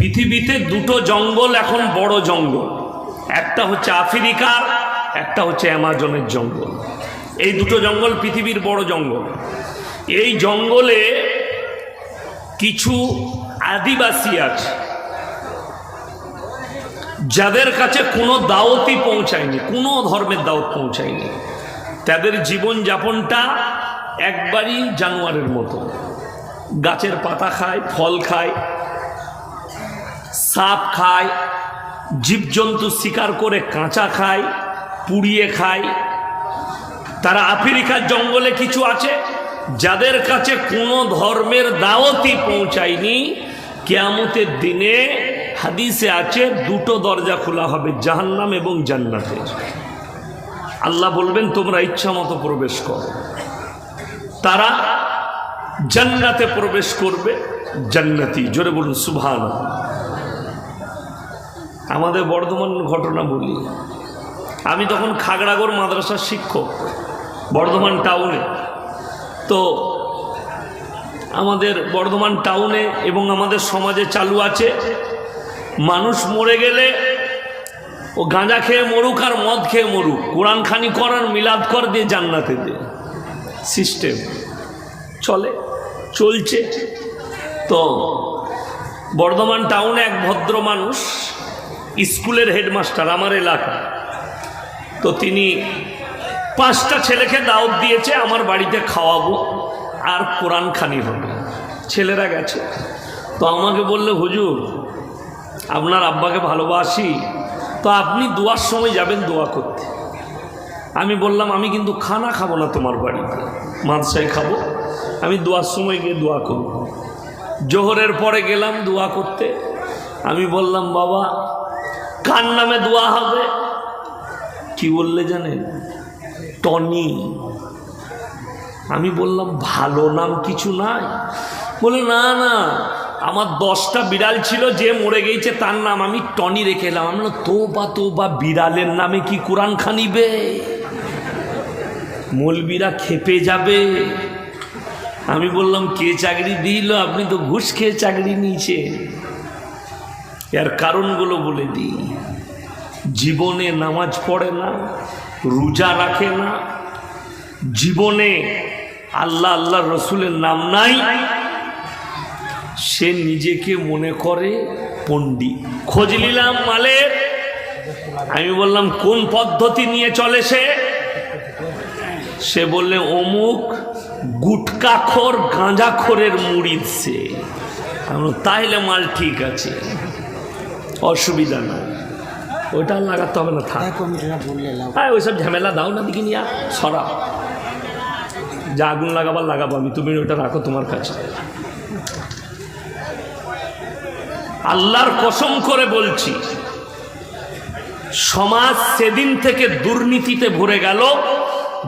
পৃথিবীতে দুটো জঙ্গল, এখন বড় জঙ্গল। একটা হচ্ছে আফ্রিকার একটা হচ্ছে অ্যামাজনের জঙ্গল। এই দুটো জঙ্গল পৃথিবীর বড় জঙ্গল। এই জঙ্গলে কিছু আদিবাসী আছে, যাদের কাছে কোনো দাওয়াতই পৌঁছায়নি, কোনো ধর্মের দাওয়াত পৌঁছায়নি। তাদের জীবন যাপনটা একবারই জানোয়ারের মতো। গাছের পাতা খায়, ফল খায় সাপ খায়, জীবজন্তু শিকার করে কাঁচা খায়, পুড়িয়ে খায়। তারা আফ্রিকার জঙ্গলে কিছু আছে যাদের কাছে কোনো ধর্মের দাওয়াতই পৌঁছায়নি। কেয়ামতের দিনে হাদিসে আছে, দুটো দরজা খোলা হবে, জাহান্নাম এবং জান্নাতের আল্লাহ বলবেন, তোমরা ইচ্ছা মতো প্রবেশ করো। তারা জান্নাতে প্রবেশ করবে, জান্নাতি। জোরে বলুন সুভান আমাদের বর্ধমান ঘটনা বলি। আমি তখন খাগড়াগড় মাদ্রাসার শিক্ষক, বর্ধমান টাউনে তো আমাদের বর্ধমান টাউনে এবং আমাদের সমাজে চালু আছে, মানুষ মরে গেলে ও গাঁজা খেয়ে মরুক আর মদ খেয়ে মরুক কোরআন খানি কর আর মিলাদ কর দিয়ে জান্নাতে দে। সিস্টেম চলে, চলছে। তো বর্ধমান টাউনে এক ভদ্র মানুষ স্কুলের হেডমাস্টার আমার এলাকা। তো তিনি পাঁচটা ছেলেকে দাওয়াত দিয়েছে, আমার বাড়িতে খাওয়াবো আর কোরআন খানি হবে। ছেলেরা গেছে। তো আমাকে বললে, হুজুর, আপনার আব্বাকে ভালোবাসি, তো আপনি দোয়ার সময় যাবেন দোয়া করতে। আমি বললাম, আমি কিন্তু খানা খাব না তোমার বাড়িতে মাদশাই খাব। আমি দোয়ার সময় গিয়ে দোয়া করব। জোহরের পরে গেলাম দোয়া করতে। আমি বললাম, বাবা কার নামে দোয়া হবে? কি বললে জানেন? টনি। আমি বললাম, ভালো নাম কিছু নাই। বলে, না না, আমার দশটা বিড়াল ছিল, যে মরে গেছে, তার নাম আমি টনি রেখে এলাম। আমি তো বা তো বা বিড়ালের নামে কি কোরআন খানিবে? মলবিরা খেপে যাবে। আমি বললাম, কে চাকরি দিল? আপনি তো ঘুষ খেয়ে চাকরি নিয়েছে এর কারণগুলো বলে দিই। জীবনে নামাজ পড়ে না, রোজা রাখে না, জীবনে আল্লাহ আল্লাহ রসুলের নাম নাই, সে নিজেকে মনে করে পণ্ডিত। খোঁজ নিলাম মালের। আমি বললাম, কোন পদ্ধতি নিয়ে চলে সে? সে বললে, অমুক গুটকাখোর, গাঁজাখোরের মুড়িদ সে। তাইলে মাল ঠিক আছে। অসুবিধা নাই। ওটা আর লাগাতে হবে না থাক। হ্যাঁ ওইসব ঝামেলা দাও না দিকে নিয়ে সরা যা আগুন লাগাবার লাগাবো আমি। তুমি ওটা রাখো তোমার কাছে। আল্লাহর কসম করে বলছি সমাজ সেদিন থেকে দুর্নীতিতে ভরে গেল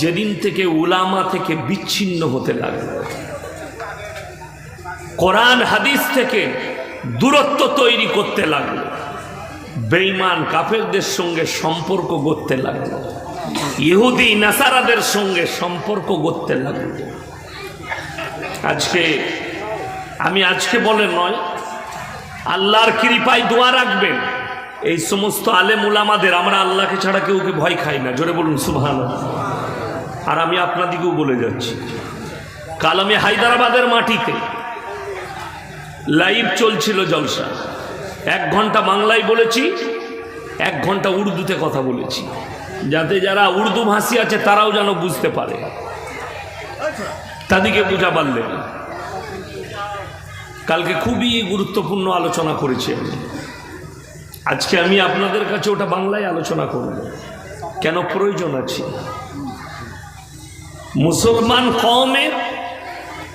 যেদিন থেকে উলামা থেকে বিচ্ছিন্ন হতে লাগল কোরআন হাদিস থেকে দূরত্ব তৈরি করতে লাগল। বেঈমান কাফেরদের সঙ্গে সম্পর্ক গড়তে লাগল। ইহুদি, নাসারাদের সঙ্গে সম্পর্ক গড়তে লাগল। আজকে, আমি আজকে বলে নয়, আল্লাহর কৃপায় দোয়া রাখবেন। এই সমস্ত আলেম উলামাদের, আমরা আল্লাহকে ছাড়া কেউকে ভয় খাই না? জোরে বলুন সুভান আর আমি আপনাদিকেও বলে যাচ্ছি। কাল আমি হায়দ্রাবাদের মাটিতে, লাইভ চলছিল জলসা। এক ঘণ্টা বাংলায় বলেছি, এক ঘণ্টা উর্দুতে কথা বলেছি। যাতে যারা উর্দু ভাষী আছে, তারাও যেন বুঝতে পারে। তাদেরকে বোঝা পারলেন কালকে খুবই গুরুত্বপূর্ণ আলোচনা করেছি আমি। আজকে আমি আপনাদের কাছে ওটা বাংলায় আলোচনা করব। কেন প্রয়োজন আছে? মুসলমান কমের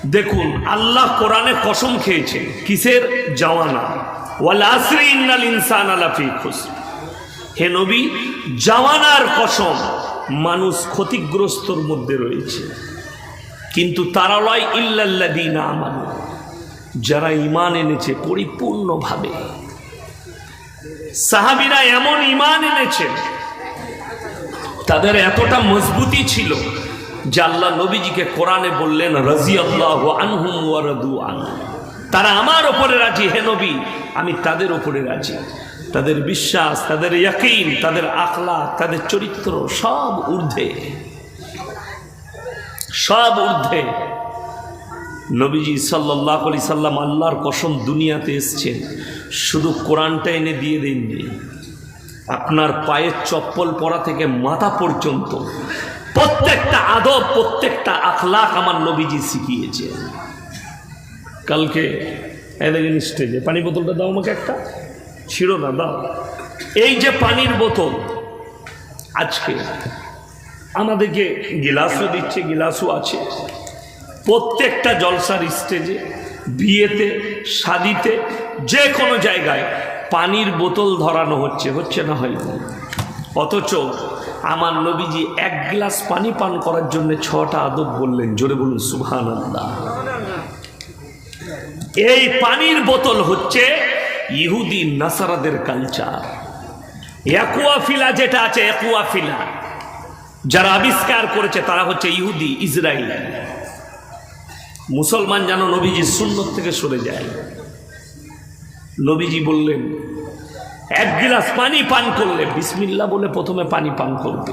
দেখুন, আল্লাহ কোরআনে কসম খেয়েছে, কিসের জওয়ানা? ওয়াল আলাফি খুসর। হে নবী, জওয়ানার কসম, মানুষ ক্ষতিগ্রস্তর মধ্যে রয়েছে। কিন্তু তারা লয় ইল্লাল্লাদিনা আমানু, যারা ইমান এনেছে পরিপূর্ণভাবে। সাহাবিরা এমন ইমান এনেছেন তাদের এতটা মজবুতি ছিল যে আল্লাহ নবীজিকে কোরআনে বললেন রাজি আল্লাহ আনহুম ওয়ারাদু আনহু। তারা আমার ওপরে রাজি, হে নবী। আমি তাদের ওপরে রাজি। তাদের বিশ্বাস, তাদের ইয়াকিন, তাদের আখলা তাদের চরিত্র সব ঊর্ধ্বে। সব ঊর্ধ্বে। নবীজি সাল্লাহ আলি সাল্লাম আল্লাহর কসম দুনিয়াতে এসছেন। শুধু কোরআনটা এনে দিয়ে দেননি। আপনার পায়ের চপ্পল পরা থেকে মাথা পর্যন্ত প্রত্যেকটা আদব, প্রত্যেকটা আখলাক আমার নবীজি শিখিয়েছে কালকে এদিকে স্টেজে পানি বোতলটা দাও আমাকে একটা। ছিল না, দাও। এই যে পানির বোতল, আজকে আমাদেরকে গিলাসও দিচ্ছে, গিলাসও আছে। প্রত্যেকটা জলসার স্টেজে বিয়েতে, শাদিতে, যে কোনো জায়গায় পানির বোতল ধরানো হচ্ছে হচ্ছে না হয়নি অথচ আমার নবীজি এক গ্লাস পানি পান করার জন্য ছটা আদব বললেন, জোরে বলুন সুহান আল্লাহ এই পানির বোতল হচ্ছে ইহুদি নাসারাদের কালচার। একুয়াফিলা যেটা আছে, একুয়াফিলা, যারা আবিষ্কার করেছে তারা হচ্ছে ইহুদি ইসরায়েল মুসলমান যেন নবীজি সুন্নত থেকে সরে যায়। নবীজি বললেন, এক গিলাস পানি পান করলে বিসমিল্লা বলে প্রথমে পানি পান করবে।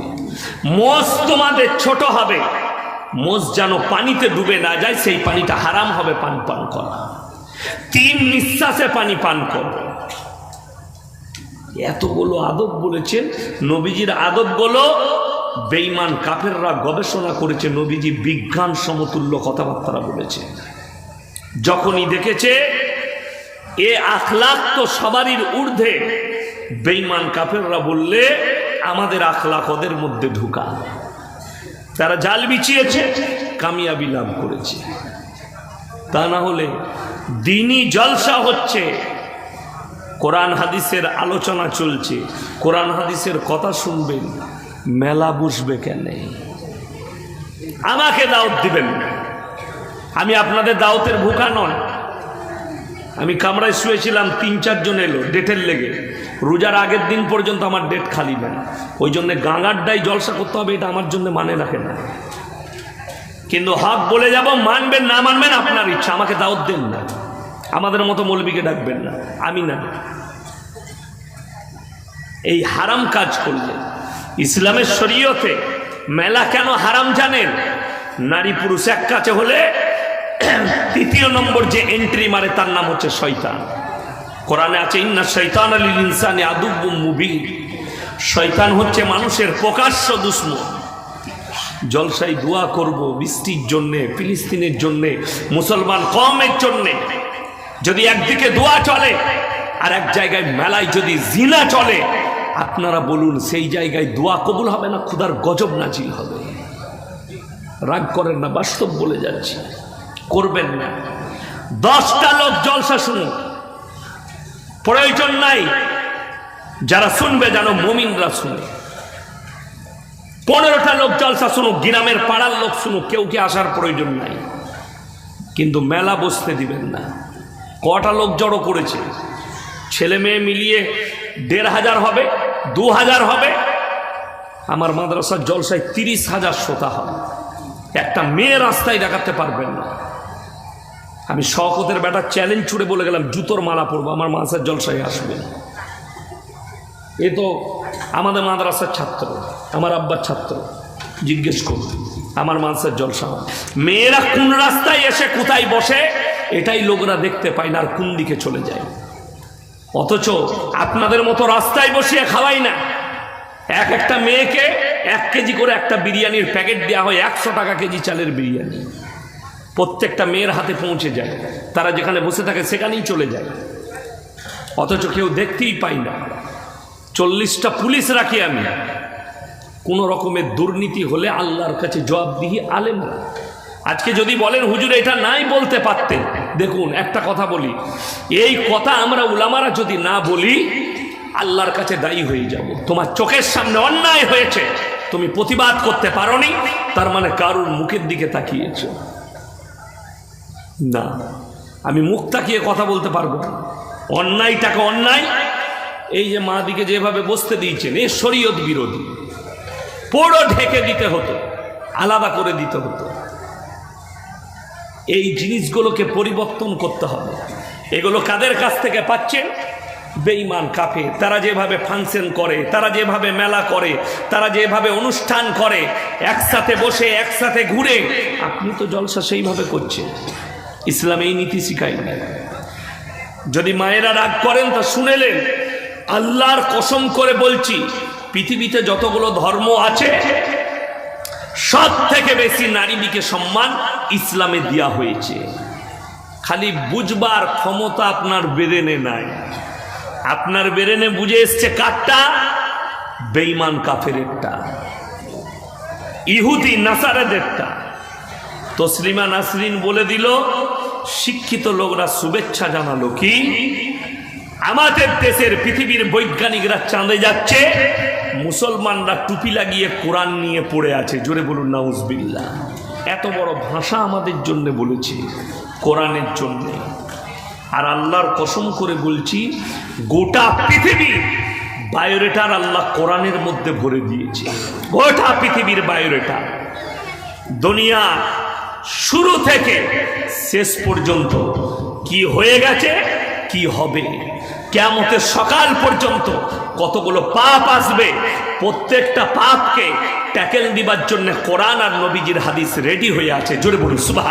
মোষ তোমাদের ছোট হবে মোষ যেন পানিতে ডুবে না যায়, সেই পানিটা হারাম হবে, পান পান করা। তিন নিঃশ্বাসে পানি পান করবে। এতগুলো আদব বলেছেন নবীজির আদবগুলো বেইমান কাফেররা গবেষণা করেছে, নবীজি বিজ্ঞান সমতুল্য কথাবার্তা বলেছে। যখনই দেখেছে, এ আখলাক তো সবারই ঊর্ধ্বে। বেইমান কাফেররা বললে, আমাদের আখলাক ওদের মধ্যে ঢুকা তারা জাল বিছিয়েছে, কামিয়াবি লাভ করেছে। তা না হলে দিনই জলসা হচ্ছে। কোরআন হাদিসের আলোচনা চলছে। কোরআন হাদিসের কথা শুনবেন। মেলা বসবে কেন। আমাকে দাওয়াত দিবেন আমি আপনাদের দাওয়াতের ভুকা নন। আমি কামরায় শুয়েছিলাম, তিন চারজন এলো ডেটের লেগে। রোজার আগের দিন পর্যন্ত আমার ডেট খালি না ওই জন্যে গাঙার ডাই জলসা করতে হবে, এটা আমার জন্য মানে রাখে না। কিন্তু হক বলে যাব, মানবেন, না মানবেন, আপনার ইচ্ছা। আমাকে দাওয়াত দেন না। আমাদের মতো মৌলবীকে ডাকবেন না। আমি না এই হারাম কাজ করলে, ইসলামের শরীয়তে মেলা কেন হারাম জানেন? নারী পুরুষ এক কাছে হলে তৃতীয় নম্বর যে এন্ট্রি মারে, তার নাম হচ্ছে শয়তান। কোরআনে আছে, ইন্না শৈতান আলী ইনসানে আদুব্বু মুবিন। শয়তান হচ্ছে মানুষের প্রকাশ্য দুশ্মন। জলসাই দোয়া করব বৃষ্টির জন্যে, ফিলিস্তিনের জন্যে, মুসলমান কমের জন্যে। যদি একদিকে দোয়া চলে, আর এক জায়গায় মেলায় যদি জিনা চলে, আপনারা বলুন সেই জায়গায় দোয়া কবুল হবে না ক্ষুধার গজব নাজিল হবে? রাগ করেন না, বাস্তব বলে যাচ্ছি। করবেন না। দশটা লোক জলসা শুনুন প্রয়োজন নাই। যারা শুনবে, যেন মমিনরা শুনে। পনেরোটা লোক জলসা শুনুক, গ্রামের পাড়ার লোক শুনুক, কেউ কি আসার প্রয়োজন নাই। কিন্তু মেলা বসতে দিবেন না। কটা লোক জড়ো করেছে? ছেলে মেয়ে মিলিয়ে দেড় হাজার হবে, দু হাজার হবে। আমার মাদ্রাসার জলসায় তিরিশ হাজার শ্রোতা হবে। একটা মেয়ে রাস্তায় দেখাতে পারবেন না। আমি শকতের বেটা চ্যালেঞ্জ ছুড়ে বলে গেলাম, জুতোর মালা পরবো, আমার মাদ্রাসার জলসায় আসবে এ তো আমাদের মাদ্রাসার ছাত্র, আমার আব্বার ছাত্র, জিজ্ঞেস করুন, আমার মাদ্রাসার জলসা মেয়েরা কোন রাস্তায় এসে কোথায় বসে, এটাই লোকরা দেখতে পায় না আর কোন দিকে চলে যায়। অথচ আপনাদের মতো রাস্তায় বসিয়ে খাওয়াই না। এক একটা মেয়েকে এক কেজি করে একটা বিরিয়ানির প্যাকেট দেওয়া হয়, একশো টাকা কেজি চালের বিরিয়ানি। প্রত্যেকটা মেয়ের হাতে পৌঁছে যায়, তারা যেখানে বসে থাকে সেখানেই চলে যায়। অথচ কেউ দেখতেই পাই না। চল্লিশটা পুলিশ রাখি আমি। কোনো রকমের দুর্নীতি হলে আল্লাহর কাছে জবাবদিহি আলেমরা আজকে যদি বলেন, হুজুর, এটা নাই বলতে পারতেন। দেখুন, একটা কথা বলি। এই কথা আমরা উলামারা যদি না বলি, আল্লাহর কাছে দায়ী হয়ে যাব। তোমার চোখের সামনে অন্যায় হয়েছে। তুমি প্রতিবাদ করতে পারোনি, তার মানে কারুর মুখের দিকে তাকিয়েছ। না, আমি মুখ তাকিয়ে কথা বলতে পারব না। অন্যায়টাকে অন্যায় এই যে মা দিকে যেভাবে বসতে দিয়েছেন, এ শরীয়ত বিরোধী। পুরো ঢেকে দিতে হতো, আলাদা করে দিতে হতো। এই জিনিসগুলোকে পরিবর্তন করতে হবে। এগুলো কাদের কাছ থেকে পাচ্ছেন? বেঈমান কাফে তারা যেভাবে ফাংশন করে, তারা যেভাবে মেলা করে, তারা যেভাবে অনুষ্ঠান করে, একসাথে বসে, একসাথে ঘুরে। আপনি তো জলসা সেইভাবে করছেন। ইসলাম এই নীতি শিখায় না যদি মায়েরা রাগ করেন তা শুনেলেন আল্লাহর কসম করে বলছি, পৃথিবীতে যতগুলো ধর্ম আছে সব থেকে বেশি নারীদিকে সম্মান ইসলামে দেওয়া হয়েছে। খালি বুঝবার ক্ষমতা আপনার বেরেনে নাই। আপনার বেরেনে বুঝে এসছে কাঠটা বেইমান কাফেরেরটা। ইহুদি নাসারেদেরটা। তসলিমা নাসরিন বলে দিল, শিক্ষিত লোকরা শুভেচ্ছা জানালো কি? আমাদের দেশের পৃথিবীর বৈজ্ঞানিকরা চাঁদে যাচ্ছে, মুসলমানরা টুপি লাগিয়ে কোরআন নিয়ে পড়ে আছে। জোরে বলুন নাউজবিল্লা এত বড় ভাষা আমাদের জন্য বলেছে, কোরআনের জন্য। আর আল্লাহর কসম করে বলছি, গোটা পৃথিবী বায়োরেটার আল্লাহ কোরআনের মধ্যে ভরে দিয়েছে। গোটা পৃথিবীর বায়োরেটা। দুনিয়া শুরু থেকে শেষ পর্যন্ত কি হয়ে গেছে? কি হবে? কেমতের সকাল পর্যন্ত কতগুলো পাপ আসবে? প্রত্যেকটা পাপকে ট্যাকেল দিবার জন্য কোরআন আর নবীজির হাদিস রেডি হয়ে আছে। জোরে বলুন সুবাহ